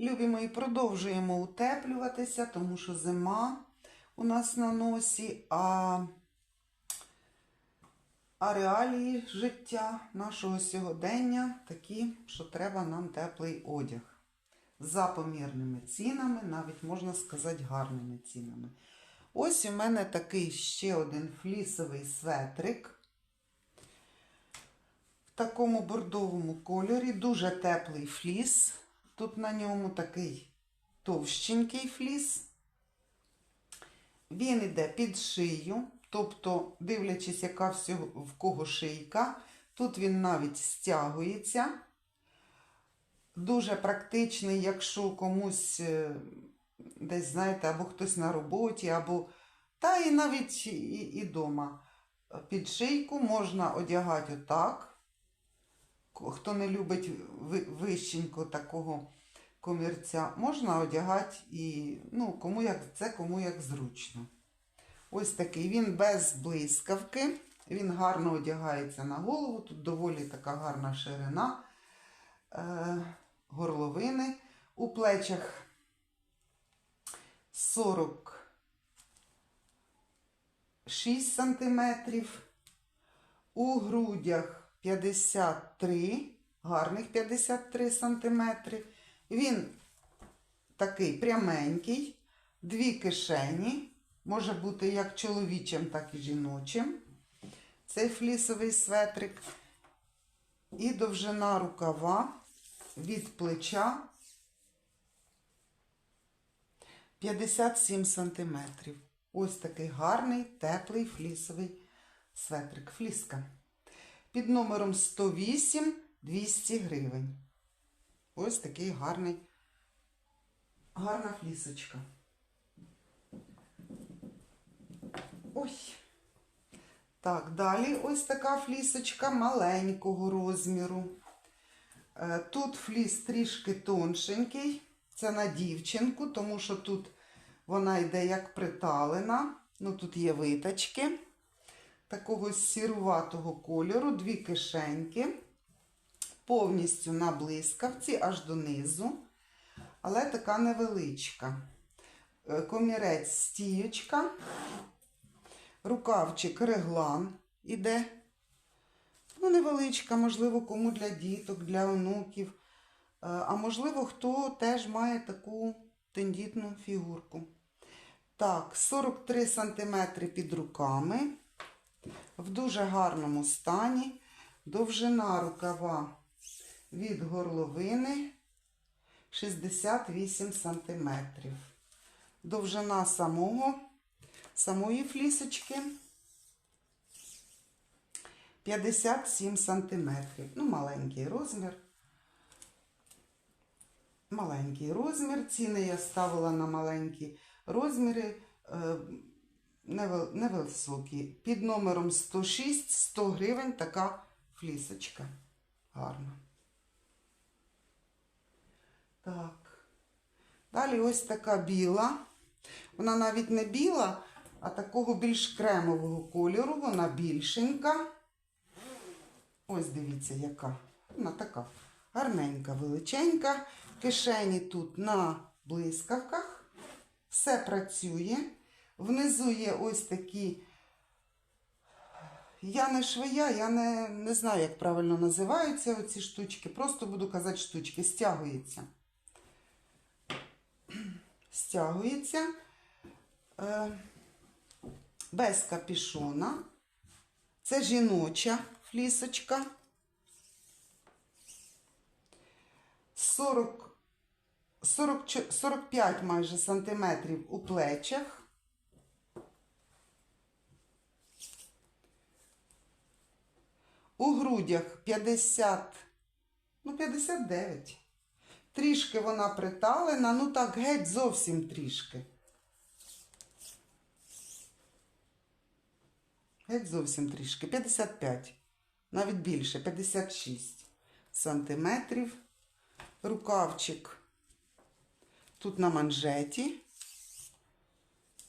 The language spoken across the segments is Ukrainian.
Любі мої, продовжуємо утеплюватися, тому що зима у нас на носі, а, а реалії життя нашого сьогодення такі, що треба нам теплий одяг. За помірними цінами, навіть можна сказати, гарними цінами. Ось у мене такий ще один флісовий светрик в такому бордовому кольорі, дуже теплий фліс. Тут на ньому такий товщенький фліс. Він іде під шию, тобто, дивлячись, яка всього, в кого шийка, тут він навіть стягується. Дуже практичний, якщо комусь е, десь, знаєте, або хтось на роботі, або та і навіть і, і дома. Під шийку можна одягати отак. Хто не любить вищенько такого комірця, можна одягати і ну, кому як, це кому як зручно. Ось такий він без блискавки. Він гарно одягається на голову. Тут доволі така гарна ширина е, горловини. У плечах 46 сантиметрів. У грудях 53, гарних 53 сантиметри. Він такий пряменький, дві кишені. Може бути як чоловічим, так і жіночим. Цей флісовий светрик. І довжина рукава від плеча 57 сантиметрів. Ось такий гарний, теплий флісовий светрик. Фліска. Під номером 108 200 гривень. Ось такий гарний, гарна флісочка. Ой. Так, далі ось така флісочка маленького розміру. Е, Тут фліс трішки тоншенький. Це на дівчинку, тому що тут вона йде як приталена. Ну, тут є виточки такого сіруватого кольору, дві кишеньки, повністю на блискавці аж донизу, але така невеличка. Е, Комірець стіючка, рукавчик реглан іде. Ну, невеличка, можливо, кому для діток, для онуків. Е, А можливо, хто теж має таку тендітну фігурку. Так, 43 см під руками. В дуже гарному стані. Довжина рукава від горловини 68 см. Довжина самого, самої флісочки 57 сантиметрів. Ну, маленький розмір. Маленький розмір. Ціни я ставила на маленькі розміри. Невисокі. Під номером 106 100 гривень така флісочка. Гарна. Так. Далі ось така біла. Вона навіть не біла, а такого більш кремового кольору. Вона більшенька. Ось дивіться, яка. Вона така гарненька, величенька. Кишені тут на блискавках. Все працює. Внизу є ось такі. Я не швея, я не, не знаю, як правильно називаються оці штучки. Просто буду казати штучки. Стягується. Стягується. Е, без капішона. Це жіноча флісочка. 40, 40, 45 майже сантиметрів у плечах. У грудях 50, ну 59. Трішки вона приталена, ну так геть зовсім трішки. Геть зовсім трішки. 55. Навіть більше, 56 сантиметрів. Рукавчик тут на манжеті.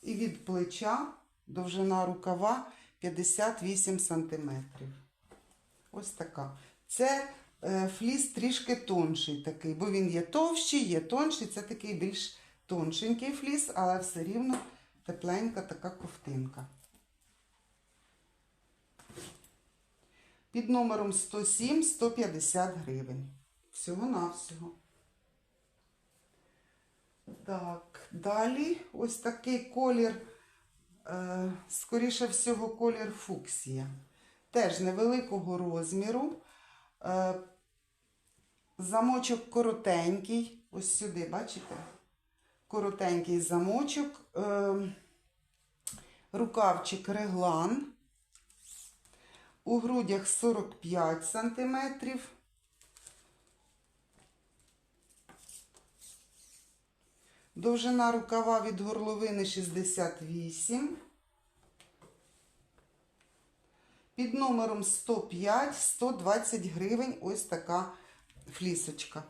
І від плеча довжина рукава 58 сантиметрів. Ось така. Це е, фліс трішки тонший такий, бо він є товщий, є тонший, це такий більш тоншенький фліс, але все рівно тепленька така ковтинка. Під номером 107-150 гривень. Всього-навсього. Так, далі ось такий колір, е, скоріше всього, колір фуксія. Теж невеликого розміру. Е, замочок коротенький. Ось сюди, бачите? Коротенький замочок. Е, рукавчик реглан. У грудях 45 сантиметрів. Довжина рукава від горловини 68. Під номером 105-120 гривень ось така флісочка.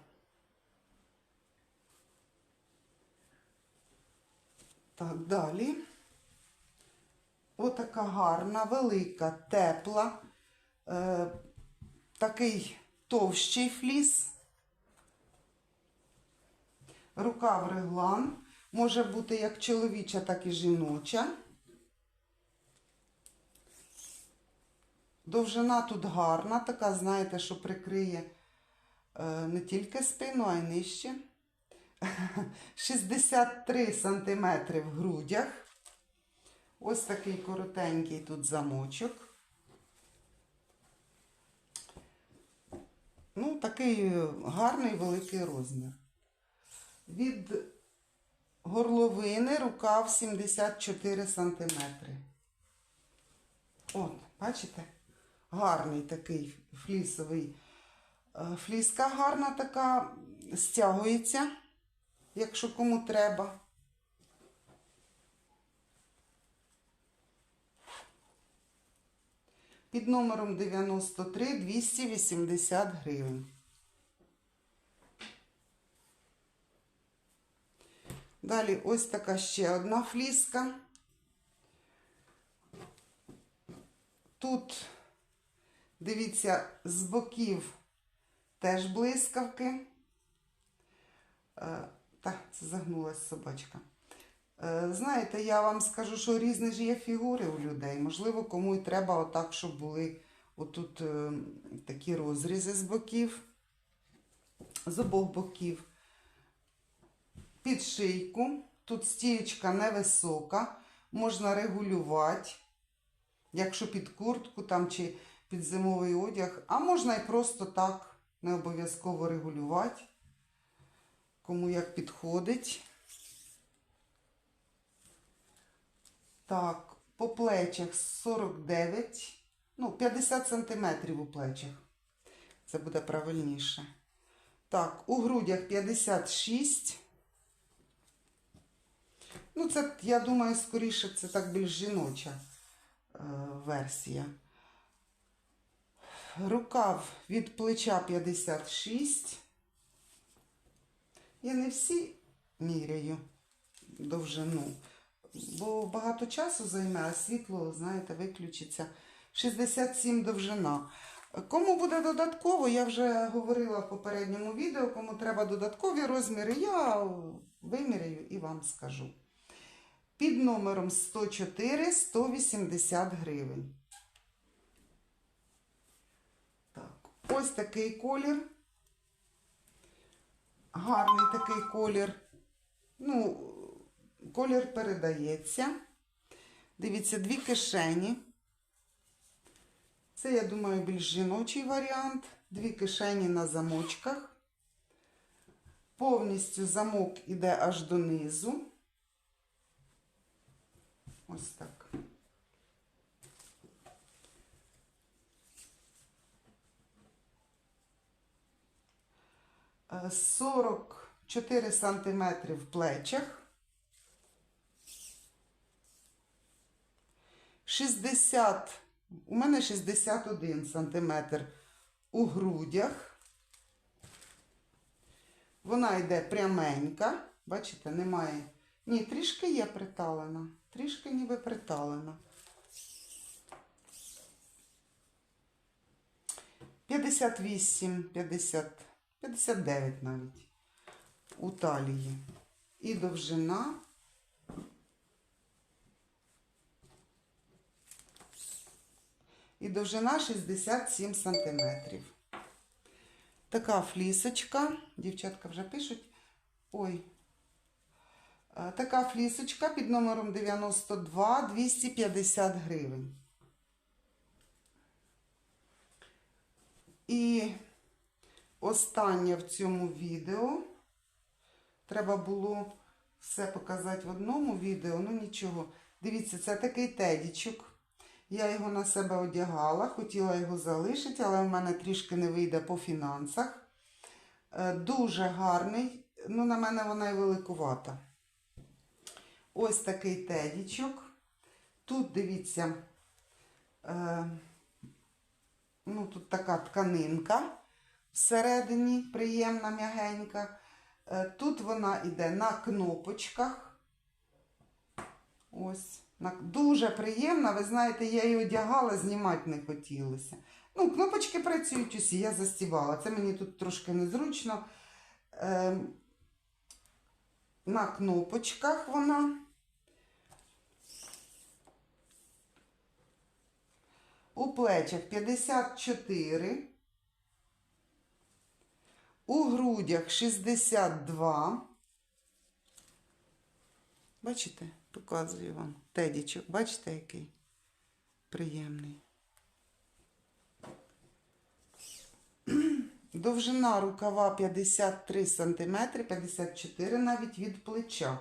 Так, далі. Отака гарна, велика, тепла, е, такий товщий фліс. Рукав реглан. Може бути як чоловіча, так і жіноча. Довжина тут гарна, така, знаєте, що прикриє е, не тільки спину, а й нижче. 63 сантиметри в грудях. Ось такий коротенький тут замочок. Ну, такий гарний великий розмір. Від горловини рукав 74 сантиметри. От, бачите? Гарний такий флісовий. Е, Фліска гарна така, стягується, якщо кому треба. Під номером 93 280 гривень. Далі ось така ще одна фліска. Тут, дивіться, з боків теж блискавки. Е, Так, це загнулась собачка. Е, Знаєте, я вам скажу, що різні ж є фігури у людей. Можливо, кому і треба отак, щоб були отут е, такі розрізи з боків, з обох боків. Під шийку. Тут стіючка невисока, можна регулювати, якщо під куртку там чи під зимовий одяг, а можна і просто так, не обов'язково регулювати, кому як підходить. Так, по плечах 49, ну, 50 сантиметрів у плечах. Це буде правильніше. Так, у грудях 56. Ну, це, я думаю, скоріше, це так більш жіноча е, версія. Рукав від плеча 56. Я не всі міряю довжину, бо багато часу займе, а світло, знаєте, виключиться. 67 довжина. Кому буде додатково, я вже говорила в попередньому відео, кому треба додаткові розміри, я виміряю і вам скажу. Під номером 104 180 гривень. Так, ось такий колір. Гарний такий колір. Ну, колір передається. Дивіться, дві кишені. Це, я думаю, більш жіночий варіант. Дві кишені на замочках. Повністю замок іде аж донизу. Ось так. 44 сантиметри в плечах. 60, у мене 61 сантиметр у грудях. Вона йде пряменька. Бачите, немає. Ні, трішки є приталена. Трішки ніби приталена. 58, 50, 59 навіть у талії. І довжина. І довжина 67 сантиметрів. Така флісочка. Дівчатка вже пишуть. Ой. Е, Така флісочка під номером 92 250 гривень. І останнє в цьому відео. Треба було все показати в одному відео, ну нічого. Дивіться, це такий тедічок. Я його на себе одягала, хотіла його залишити, але в мене трішки не вийде по фінансах. Е, Дуже гарний, ну на мене вона і великувата. Ось такий тедічок. Тут дивіться, е, ну тут така тканинка всередині, приємна, м'ягенька. Е, Тут вона йде на кнопочках. Ось. Дуже приємна. Ви знаєте, я її одягала, знімати не хотілося. Ну, кнопочки працюють усі, я застівала. Це мені тут трошки незручно. Е, на кнопочках вона. У плечах 54. У грудях 62. Бачите? Показую вам тедічок. Бачите, який приємний. Довжина рукава 53 см, 54 навіть від плеча.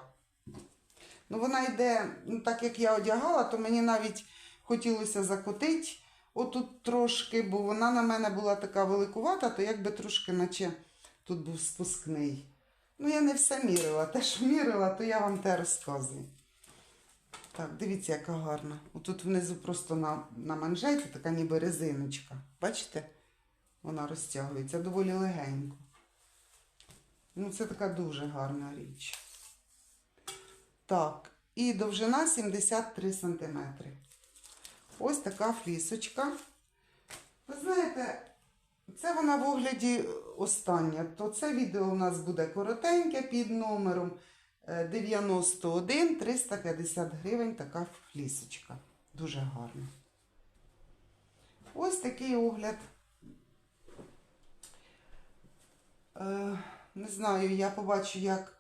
Ну, вона йде, ну, так як я одягала, то мені навіть хотілося закотити отут трошки, бо вона на мене була така великувата, то якби трошки, наче тут був спускний. Ну, я не все мірила. Те, що мірила, то я вам те розказую. Так, дивіться, яка гарна. Отут внизу просто на, на манжеті така ніби резиночка. Бачите? Вона розтягується доволі легенько. Ну, це така дуже гарна річ. Так, і довжина 73 см. Ось така флісочка. Ви знаєте, це вона в огляді остання. То це відео у нас буде коротеньке під номером е, 91 350 гривень. Така флісочка. Дуже гарна. Ось такий огляд. Е, Не знаю, я побачу, як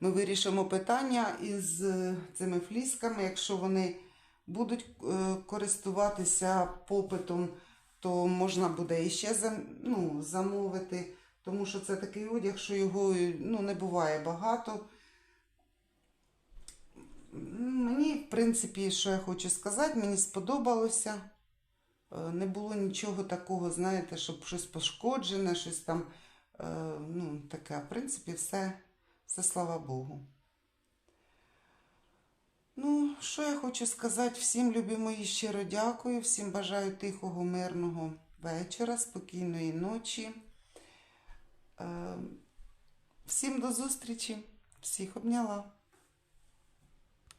ми вирішимо питання із е, цими флісками. Якщо вони будуть е, користуватися попитом, то можна буде іще ну, замовити, тому що це такий одяг, що його ну, не буває багато. Мені, в принципі, що я хочу сказати, мені сподобалося. Е, Не було нічого такого, знаєте, щоб щось пошкоджене, щось там, е, ну, таке. В принципі, все, все слава Богу. Ну, що я хочу сказати, всім любі мої щиро дякую, всім бажаю тихого, мирного вечора, спокійної ночі. Е, Всім до зустрічі, всіх обняла.